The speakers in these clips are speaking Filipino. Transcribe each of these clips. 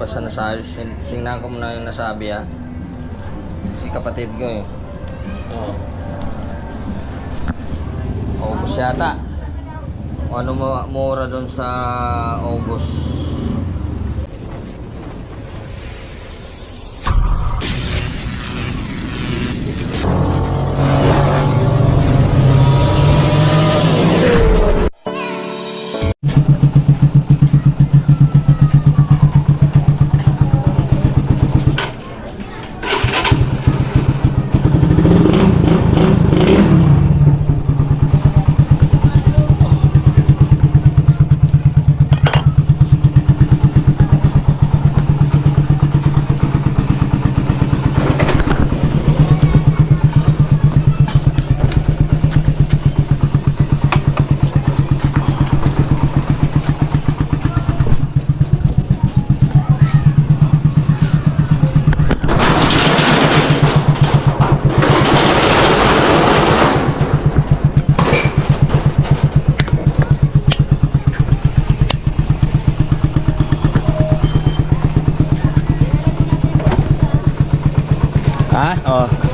basta nasabi. Tingnan ko muna yung nasabi ah. Si kapatid ko eh. Oo. August yata. O ano mo mura doon sa August? Ha? Oo.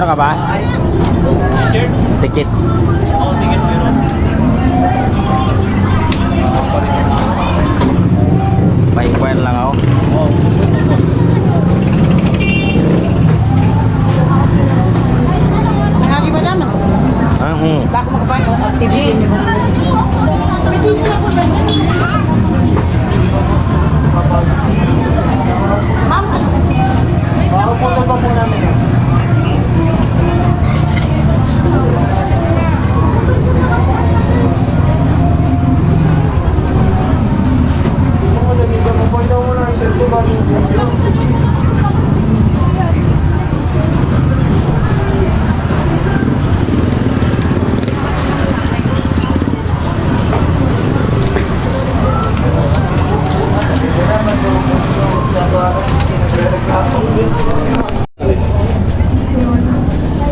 Meron ka ba? T-shirt? Tikit. Oo, meron. Lang ako. Oo. Lagi ba naman? Ah, hmm. Baka makapain ko at TV. Pwede nyo ako ba? Ma'am, Baka po pa po namin yun.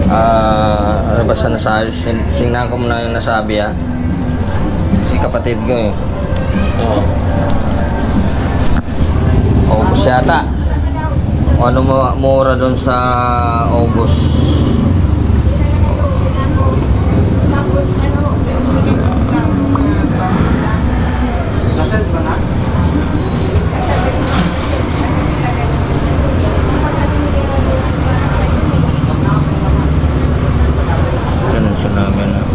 Ah, ano ba sa nasabi? Sin- Tingnan ko muna yung nasabi ah. Si kapatid ko eh. Oo. August yata. O ano mura doon sa August. Nasaan ba na? Ganun siya namin ah.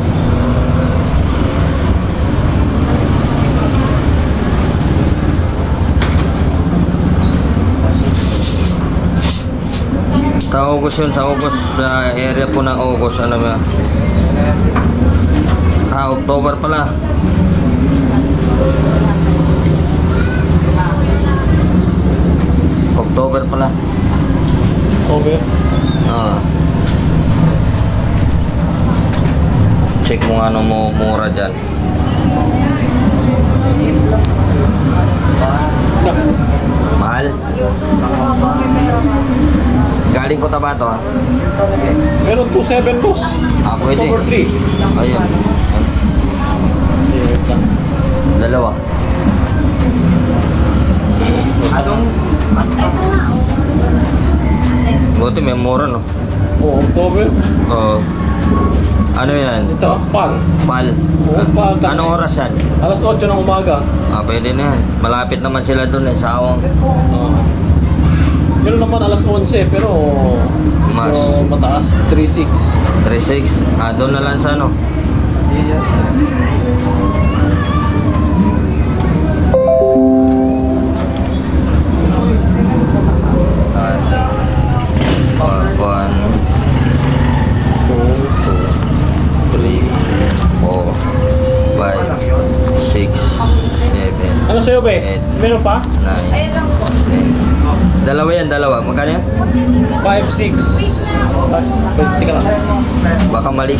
Sa August yun, sa August, sa area po ng August, ano ba? Ah, October pala. October pala. Over. Ah. Check mo nga ano mo mura dyan. Mahal? Galing ko Tabato ah. Meron 2.7 boss. Ah, pwede. October 3. Ayun. Dalawa. Anong? Buti may mura no. Oo, October. Oo. ano yan? Ito, pal. Pal. Oo, pal. Anong oras yan? Alas 8 ng umaga. Ah, pwede na yan. Malapit naman sila dun eh, sa awang. Oo. Meron naman alas 11 pero Mas. medyo mataas. 3.6. 3-6. Ah, doon na lang sa ano. Ah, seven, Ano sa'yo, be? Meron pa? nine, ten. Dalawa yan, dalawa. Magkano yan? 5, 6. Ah, wait, teka lang. Baka mali.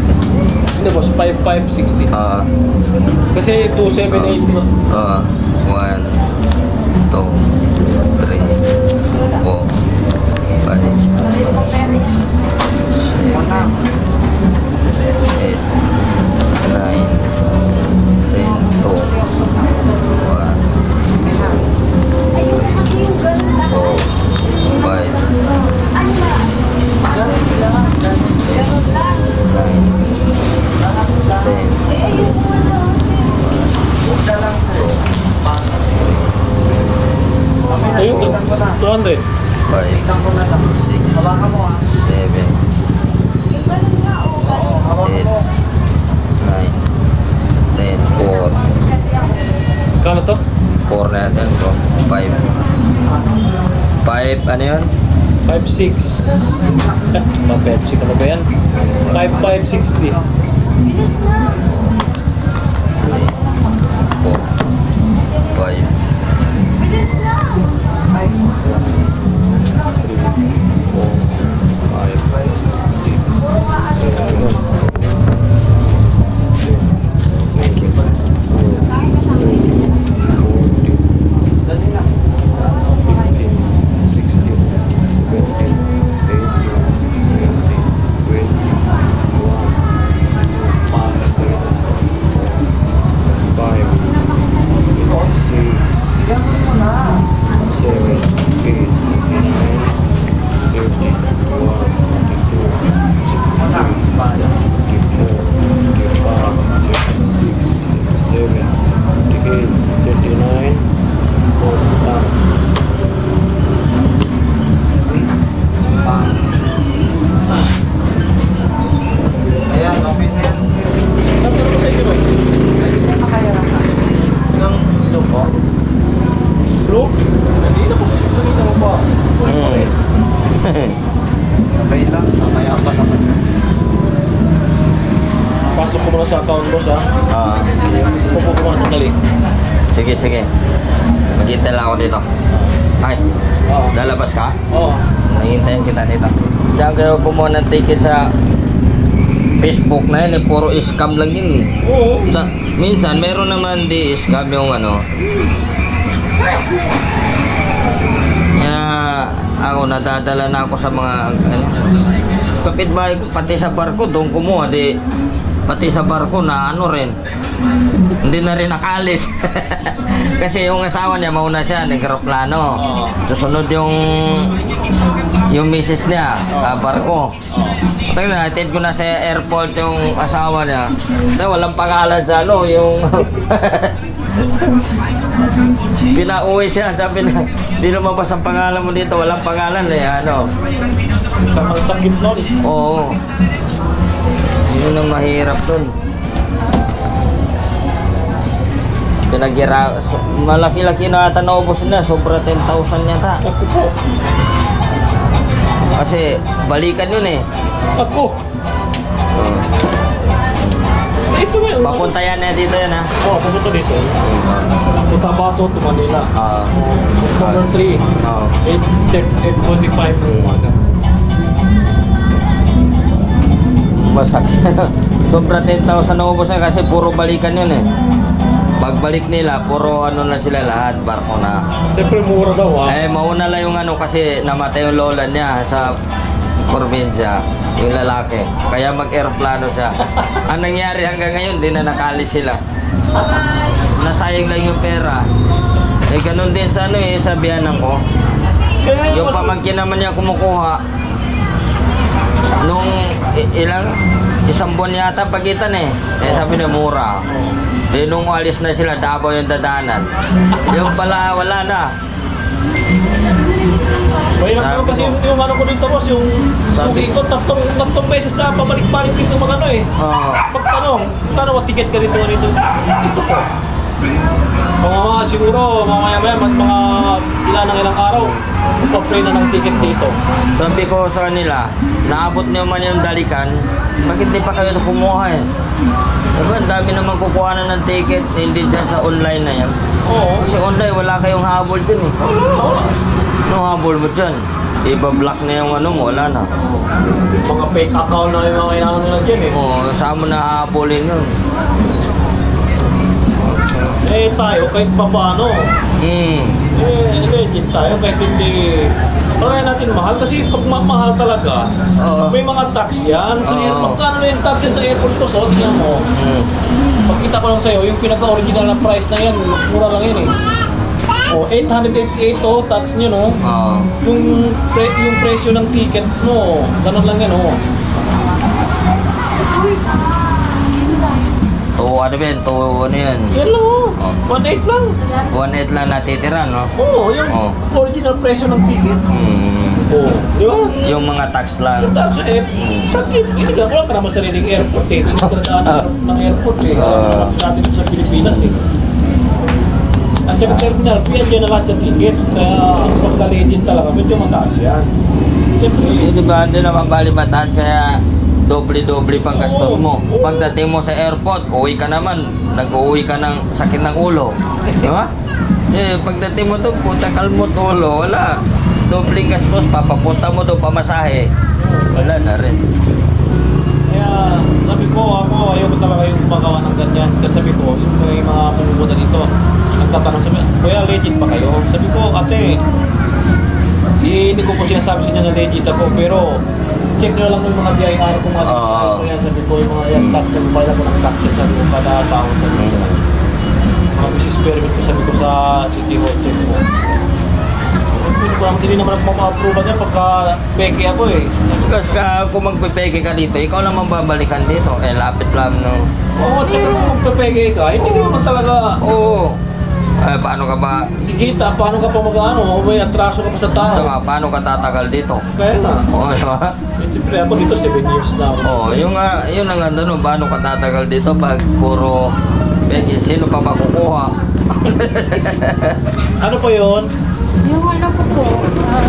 Hindi boss, 5, 5, 60. Ah. Kasi 2, 7, 8. Ah. 1, 2, 3, 4, 5, 6, 7, 8. 5.6. Eh, ma-Pepsi ka na ba yan? 5.560. Four, Ay, Oo. lalabas ka? Oo. Nahintayin kita dito. Diyan kayo kumuha ng ticket sa Facebook na yun, eh, puro scam lang yun eh. Oo. Da, minsan, meron naman di scam yung ano. Kaya ako, nadadala na ako sa mga, ano, kapitbahay ko, pati sa barko, doon kumuha, di, pati sa barko na ano rin, hindi na rin nakalis. Kasi yung asawa niya, mauna siya, nag-aeroplano. Oo. Susunod yung, yung misis niya, ah, barko. Tayo na, hatid ko na sa airport yung asawa niya. Na walang pangalan sa ano, yung... Pinauwi siya, sabi na, di lumabas ang pangalan mo dito, walang pangalan eh, ano. Ang sakit nun. Oo. Yun ang mahirap dun. Pinagira, so, malaki-laki na ata naubos na, sobra 10,000 yata. Ako po. Kasi balikan yun eh. Ako. Ito nga. Papunta yan eh dito yan ha. Oo, pupunta dito. Punta Bato to Manila. Ah. October 3. Oo. 8.45 ng umaga. Basak. Sobra 10,000 na ubos na kasi puro balikan yun eh. Pagbalik nila, puro ano na sila lahat, barko na. Siyempre mura daw ha. Eh, mauna lang yung ano kasi namatay yung lola niya sa probinsya, yung lalaki. Kaya mag-aeroplano siya. Ang nangyari hanggang ngayon, di na nakalis sila. Nasayang lang yung pera. Eh, ganun din sa ano eh, sa biyanan ko. Kaya Yung pamangkin naman niya kumukuha, nung i- ilang, isang buwan yata pagitan eh. Eh sabi niya mura. Eh nung alis na sila, Davao yung dadanan. Yung pala, wala na. Mahirap naman kasi yung, yung ano ko dito boss, yung Sabi- suki ko, tatlong, tatlong beses na pabalik-balik dito mga ano eh. Oo. Pag tanong, ticket ka dito dito? Dito po. Mga mga siguro, mamaya maya, mga, ilan ng ilang araw, magpa-play na ng ticket dito. Sabi ko sa kanila, naabot niyo man yung dalikan, bakit di pa kayo kumuha eh? Diba, ang dami naman kukuha na ng ticket, hindi dyan sa online na yan. Oo. Kasi online, wala kayong habol dyan eh. Ano habol mo dyan? Iba-block na yung ano mo, wala na. Mga fake account na yung mga kailangan nila dyan eh. Oo, saan mo na hahabulin yun? Eh tayo, kahit pa paano, Hmm. Eh legit tayo kahit hindi Parang natin mahal kasi pag ma- mahal talaga, Oo. may mga tax yan. So, yun, Oo. magkano na yung tax yan sa airport ko? So, tingnan mo. Hmm. Pagkita ko lang sa'yo, yung pinaka-original na price na yan, mura lang yan eh. Oh, 888 to, tax nyo no. Oo. Yung, pre- yung presyo ng ticket mo, ganun lang yan oh. So, ano ba yan? To, ano yan? Yan lang oh. Oh. 1.8 lang. 1.8 lang natitira, no? Oo, oh, yung Oh. original presyo ng ticket. Hmm. Oo, di ba? Yung mga tax Yung lang. tax eh, sa inigal ko lang ka naman sariling airport eh. Hindi ka nadaan ng airport eh. Ah. Sa atin sa Pilipinas eh. At sa terminal, piyan dyan na lahat yung ticket. Kaya pagka legend talaga, medyo mataas yan. Siyempre, Eh, di ba, hindi naman bali mataas kaya doble-doble pang gastos mo. Pagdating mo sa airport, uwi ka naman, nag-uwi ka ng sakit ng ulo. Di ba? Eh, pagdating mo doon, puta kalmot ulo, wala. Doble gastos, papapunta mo doon, pamasahe. Wala na rin. Kaya sabi ko ako ayoko talaga yung gumagawa ng ganyan. Kasi sabi ko, yung may mga pumupunta dito, nagtatanong sabi, Kuya legit pa kayo? Sabi ko, ate, hindi ko po sinasabi sa inyo na legit ako, pero check nyo lang yung mga biyayaan kung ano ano ko yan. Sabi ko, yung mga yan, tax, yung bayad ko ng tax, yan, sabi ko, kada taon. Sabi ko, mga business permit ko, sabi ko sa City Hall, check mo. Hindi ko hindi naman ako mapa-approve yan pagka peke ako eh. Kasi ka, kung magpipeke ka dito, ikaw naman babalikan dito. Eh, lapit lang no. Oo, tsaka kung magpapege ka, hindi naman talaga Oo. Eh, paano ka ba, kikita, paano ka pa mag-ano, may atraso ka pa sa tao. saka, paano ka tatagal dito? Kaya na. Oo, di ba? Eh, siyempre ako dito 7 years na ako. Oo, yung nga, yun ang ano, no, paano ka tatagal dito pag puro peke, sino pa makukuha? Ano pa yon? Yung ano ko po, ah,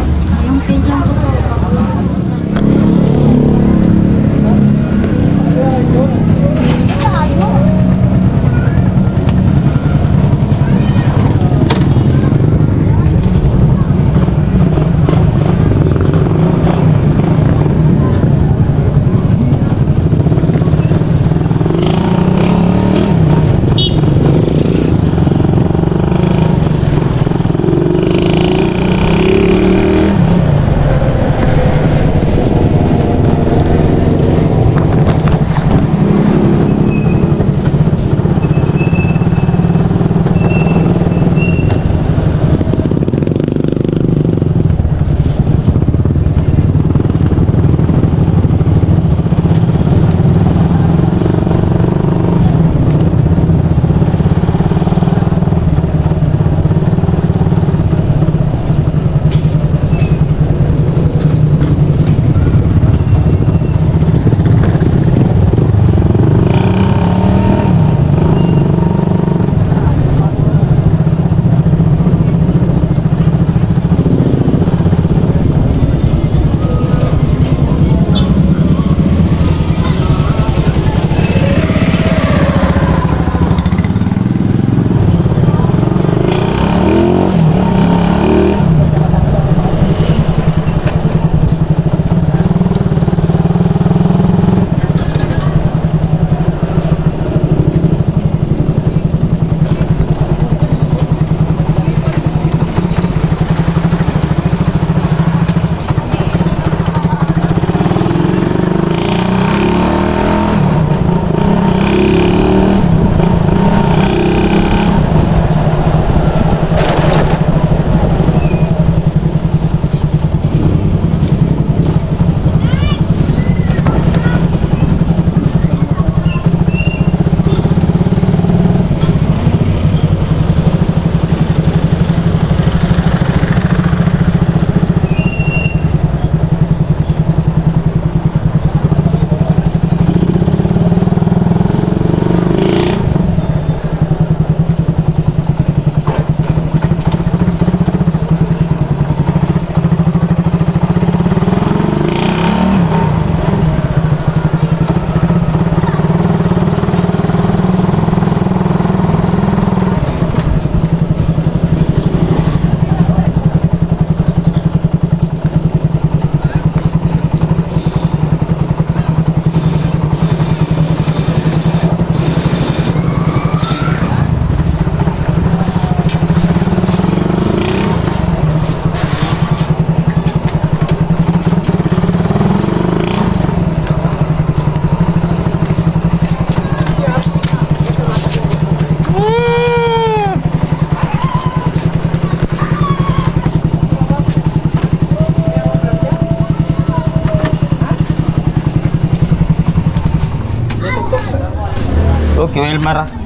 Okay, Wilmar. ah. Ay,